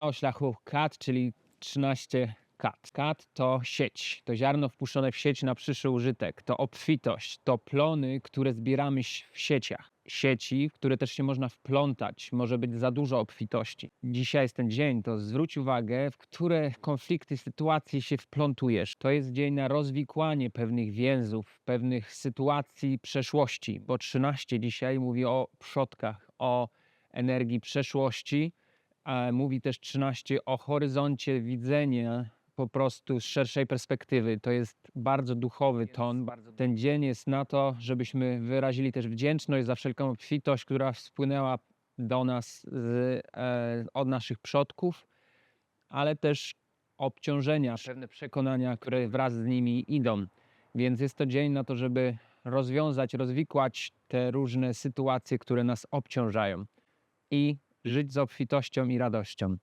o szlachu kat, czyli 13 kat. Kat to sieć, to ziarno wpuszczone w sieć na przyszły użytek, to obfitość, to plony, które zbieramy w sieciach. Sieci, w które też się można wplątać, może być za dużo obfitości. Dzisiaj jest ten dzień, to zwróć uwagę, w które konflikty, sytuacje się wplątujesz. To jest dzień na rozwikłanie pewnych więzów, pewnych sytuacji przeszłości, bo 13 dzisiaj mówi o przodkach, o energii przeszłości, mówi też 13 o horyzoncie widzenia po prostu z szerszej perspektywy. To jest bardzo duchowy ton. Ten dzień jest na to, żebyśmy wyrazili też wdzięczność za wszelką obfitość, która spłynęła do nas z, e, od naszych przodków, ale też obciążenia, pewne przekonania, które wraz z nimi idą. Więc jest to dzień na to, żeby rozwiązać, rozwikłać te różne sytuacje, które nas obciążają i żyć z obfitością i radością.